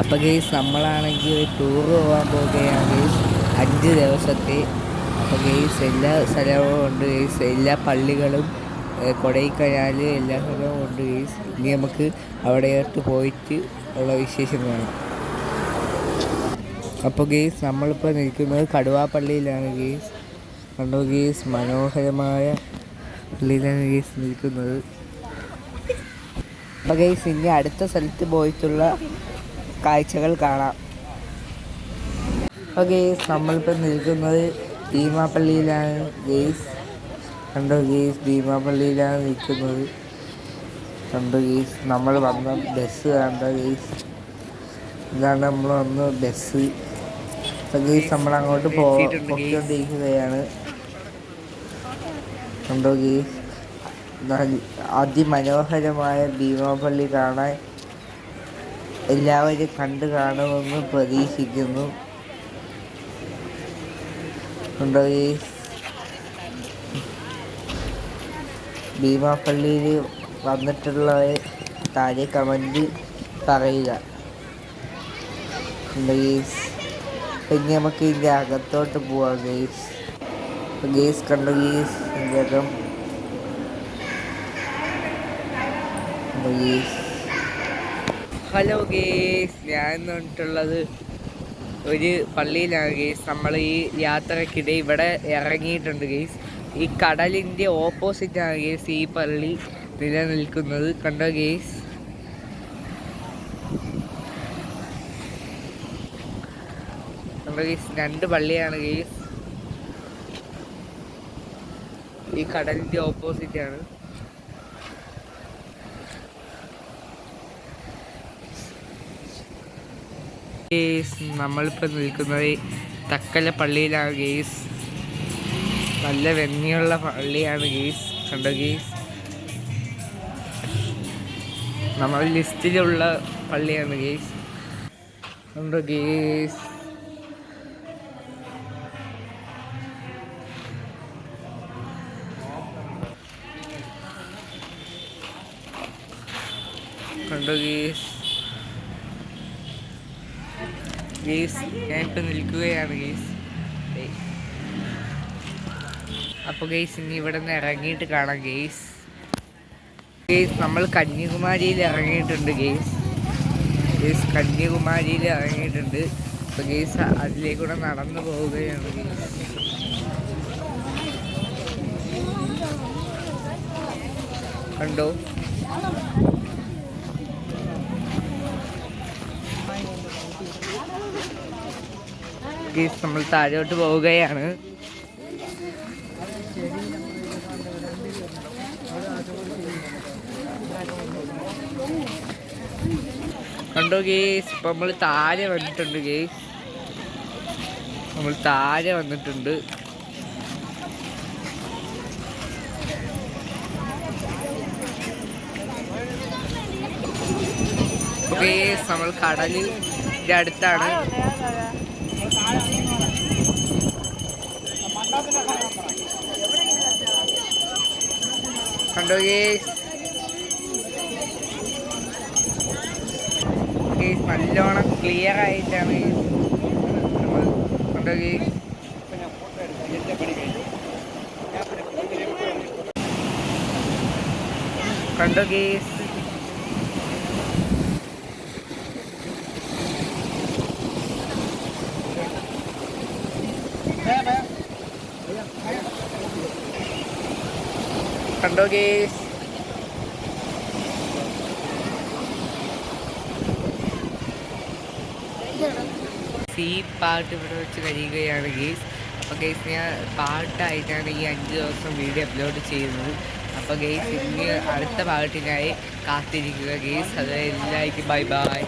അപ്പോൾ ഗെയ്സ് നമ്മളാണെങ്കിൽ ഒരു ടൂർ പോകാൻ പോവുകയാണ് ഗെയ്സ് അഞ്ച് ദിവസത്തെ. അപ്പോൾ ഗെയ്സ് എല്ലാ സ്ഥലവും ഉണ്ട് ഗെയ്സ് എല്ലാ പള്ളികളും കൊടൈക്കനാൽ എല്ലാ സ്ഥലവും ഉണ്ട് ഗെയ്സ് ഇനി നമുക്ക് അവിടെയോട്ട് പോയിട്ട് ഉള്ള വിശേഷം കാണാം. അപ്പോൾ ഗെയ്സ് നമ്മളിപ്പോൾ നിൽക്കുന്നത് കടുവാപ്പള്ളിയിലാണ് ഗെയ്സ് കണ്ടോ ഗെയ്സ് മനോഹരമായ പള്ളിയിലാണ് ഗെയ്സ് നിൽക്കുന്നത്. അപ്പോൾ ഗെയ്സ് ഇനി അടുത്ത സ്ഥലത്ത് പോയിട്ടുള്ള കാഴ്ചകൾ കാണാം. ഓക്കെ നമ്മളിപ്പോൾ നിൽക്കുന്നത് ഭീമാപ്പള്ളിയിലാണ് ഗെയ്സ് കണ്ടോ ഗെയ്സ് ഭീമാപ്പള്ളിയിലാണ് നിൽക്കുന്നത്. കണ്ടോ ഗെയ്സ് നമ്മൾ വന്ന ബസ് കണ്ടോ ഗെയ്സ് ഇതാണ് നമ്മൾ വന്ന ബസ് ഗെയ്സ് നമ്മൾ അങ്ങോട്ട് പോയിക്കൊണ്ടിരിക്കുകയാണ്. കണ്ടോ ഗെയ്സ് അതിമനോഹരമായ ഭീമാപ്പള്ളി കാണാൻ എല്ലാവരും കണ്ടു കാണുമെന്ന് പ്രതീക്ഷിക്കുന്നു. ഭീമാപ്പള്ളിയിൽ വന്നിട്ടുള്ളവർ താഴെ കമന്റ് പറയുക. ഗേസ്? പിന്നെ നമുക്ക് ഇതിന്റെ അകത്തോട്ട് പോവാം ഗെയ്സ് ഗെയ്സ് കണ്ടു ഇതിന്റെ അകം ഹലോ ഗേസ് ഞാൻ വന്നിട്ടുള്ളത് ഒരു പള്ളിയിലാണ് ഗേസ്. നമ്മൾ ഈ യാത്രക്കിടെ ഇവിടെ ഇറങ്ങിയിട്ടുണ്ട് ഗേസ്. ഈ കടലിന്റെ ഓപ്പോസിറ്റാണ് ഗേസ് ഈ പള്ളി നിലനിൽക്കുന്നത്. കണ്ടോ ഗേസ്? കണ്ടോ ഗേസ്? രണ്ട് പള്ളിയാണ് ഗേസ്. ഈ കടലിന്റെ ഓപ്പോസിറ്റാണ്. ഗേസ് നമ്മളിപ്പോൾ നിൽക്കുന്നത് തക്കല പള്ളിയിലാണ് ഗേസ് നല്ല വെന്നിയുള്ള പള്ളിയാണ് ഗേസ് കണ്ടോ ഗേസ് നമ്മൾ ലിസ്റ്റിലുള്ള പള്ളിയാണ് ഗേസ് കണ്ടോ ഗേസ് കണ്ടോ ഗേസ് ഗേസ് ഞാനിപ്പോൾ നിൽക്കുകയാണ് ഗെയ്സ് അപ്പോൾ ഗെയ്സ് ഇനി ഇവിടെ നിന്ന് ഇറങ്ങിയിട്ട് കാണാം ഗെയ്സ് ഗെയ്സ് നമ്മൾ കന്യാകുമാരിയിൽ ഇറങ്ങിയിട്ടുണ്ട് ഗെയ്സ് ഗെയ്സ് കന്യാകുമാരിയിൽ ഇറങ്ങിയിട്ടുണ്ട്. അപ്പോൾ ഗെയ്സ് അതിലേക്കൂടെ നടന്നു പോവുകയാണ് ഗെയ്സ് കണ്ടോ? ഗേസ് നമ്മൾ താഴോട്ട് പോവുകയാണ്. കണ്ടോ ഗേസ്? ഇപ്പൊ നമ്മൾ താഴെ വന്നിട്ടുണ്ട് ഗേസ്. നമ്മൾ താഴെ വന്നിട്ടുണ്ട്. ഗേസ് നമ്മൾ കടലിന്റെ അടുത്താണ്. കണ്ടോ ഗേസ് ഗേസ് നല്ലോണം ക്ലിയർ ആയിട്ടാണ്. നമ്മൾ കണ്ടോ ഗേസ് കണ്ടോ ഗേസ് കണ്ടോ ഗേസ് സീ പാട്ട് ഇവിടെ വെച്ച് കഴിയുകയാണ് ഗേസ്. അപ്പോൾ ഗേസ് ഞാൻ പാട്ടായിട്ടാണ് ഈ അഞ്ച് ദിവസം വീഡിയോ അപ്ലോഡ് ചെയ്യുന്നത്. അപ്പോൾ ഗേസ് ഇനി അടുത്ത പാട്ടിനായി കാത്തിരിക്കുക ഗേസ്. അത് എല്ലാവർക്കും ബൈ ബൈ.